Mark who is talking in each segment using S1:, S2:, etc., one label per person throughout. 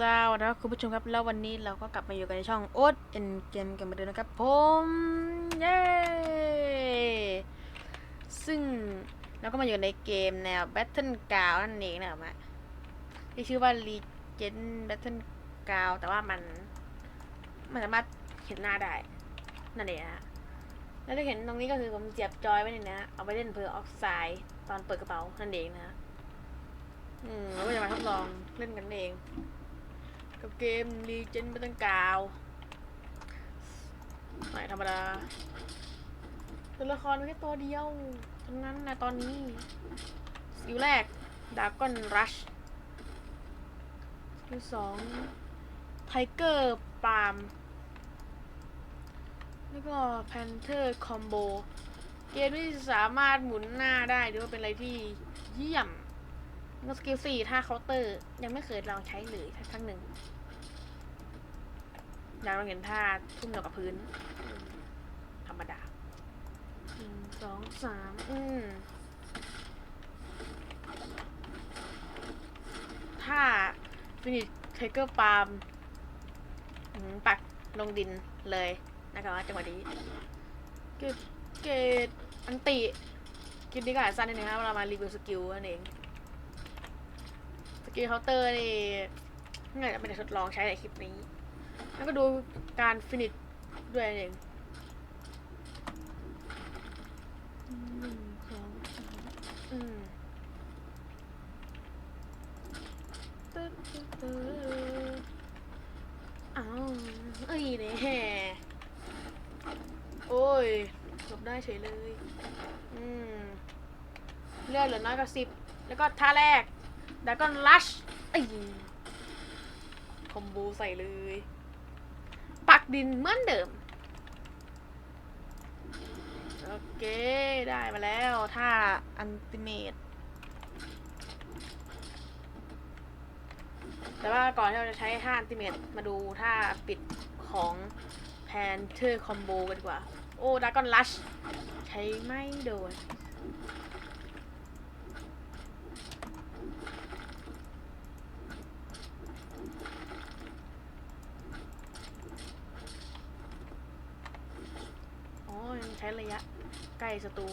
S1: สวัสดีครับคุณผู้ชมครับแล้ววันนี้เราก็กลับมาอยู่กันในช่องโอ๊ตเอ็นเกมกันเหมือนเดิมนะครับผมเย้ซึ่งเราก็มาอยู่ในเกมแนว Battle Ground นั่นเองนะครับที่ชื่อว่า Legend Battle Ground แต่ว่ามัน มันสามารถเห็นหน้าได้ นั่นเองนะฮะแล้วที่เห็นตรงนี้ก็คือผมเสียบจอยไว้ในนี้นะเอาไปเล่นเพลอออกไซด์ตอนเปิดกระเป๋านั่นเองนะฮะอืมแล้วก็จะมาทดลองเล่นกันเอง กับเกม Legend ไม่ต้องกาวไม่ธรรมดาตัวละครมีแค่ตัวเดียวทั้งนั้นนะตอนนี้สกิลแรกดากอนรัชสกิลสองไทเกอร์ปาล์มแล้วก็แพนเทอร์คอมโบเกมที่สามารถหมุนหน้าได้ถือว่าเป็นอะไรที่เยี่ยม สกิลสี่ท่าเคาน์เตอร์ ยังไม่เคยลองใช้เลยสักครั้งหนึ่งอยากลองเห็นท่าทุ่มลงกับพื้น ธรรมดาหนึ่งสองสามอืมท่าฟินิชไทเกอร์ปาล์มปักลงดินเลยนะคะจังหวะนี้เกตเกตอันติคลิปนี้ก็อาจสั้นนิดนึงครับเรามารีวิวสกิลนั่นเอง สกิลเคาน์เตอร์นี่ง่าจะไม่ได้ทดลองใช้ในคลิปนี้ แล้วก็ดูการฟินิชด้วยเองหนึ่งสองสามอืมตึ๊ดตึ๊ดตึ๊ดอ้าวเอ้ยเนี่ยโอ้ยหลบได้เฉยเลย อืม เลือดเหลือน้อยกว่าสิบ แล้วก็ท่าแรก ดากอนลัชไอ้ยคอมโบใส่เลย ปักดินเหมือนเดิม โอเค ได้มาแล้วท่าอันติเมตแต่ว่าก่อนที่เราจะใช้ท่าอันติเมตมาดูท่าปิดของแพนเทอร์คอมโบกันดีกว่า โอ้ดากอนลัชใช้ไม่โดน อ๋อ ยังใช้ระยะใกล้ศัตรู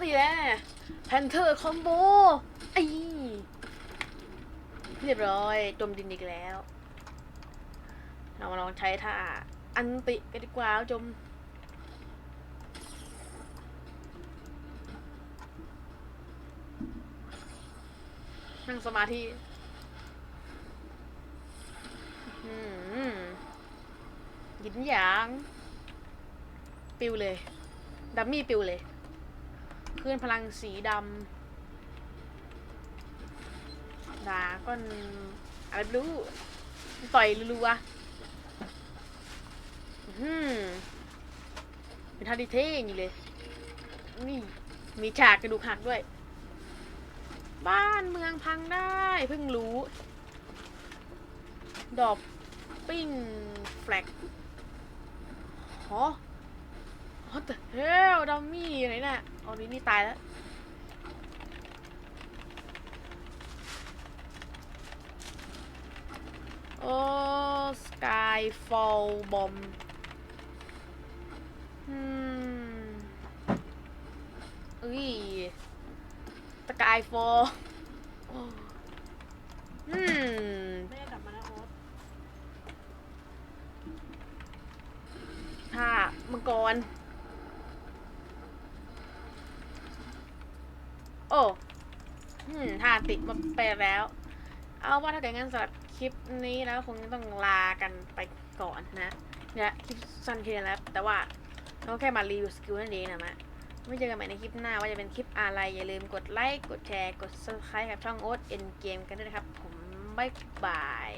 S1: นี่แหละแพนเทอร์คอมโบไอ้เรียบร้อยจมดินอีกแล้ว เรามาลองใช้ท่าอันติกันดีกว่าจมนั่งสมาธิอืม ยินหยาง ปิวเลย ดัมมี่ปิวเลยคลื่นพลังสีดำดาก้อนอะไรไม่รู้ ต่อยรัวอืมเป็นท่าที่เท่อย่างนี้เลย นี่ มีฉากกระดูกหักด้วย บ้านเมืองพังได้ เพิ่งรู้ ดอบปิ้งแฟลก ฮะฮะแต่เฮลดัมมี่ไหนน่ะเอานี้นี่ตายแล้วโอ้สกายฟอลบอมอืมเอ้ยสกายฟอลอืม
S2: ไม่ได้กลับมาแล้วโอ๊ต
S1: ท่า มังกรโอ้หืมท่าติดมาไปแล้ว เอาว่าถ้าเกิดงั้นสำหรับคลิปนี้แล้วคงต้องลากันไปก่อนนะเนี่ยคลิปสั้นแค่นี้แล้วแต่ว่าเราแค่มารีวิวสกิลนั่นเองนะมะไม่เจอกันใหม่ในคลิปหน้าว่าจะเป็นคลิปอะไร อย่าลืมกดไลค์ กดแชร์ กด subscribe กับช่องโอ๊ตเอ็นเกมกันด้วยนะครับ ผมบ๊ายบาย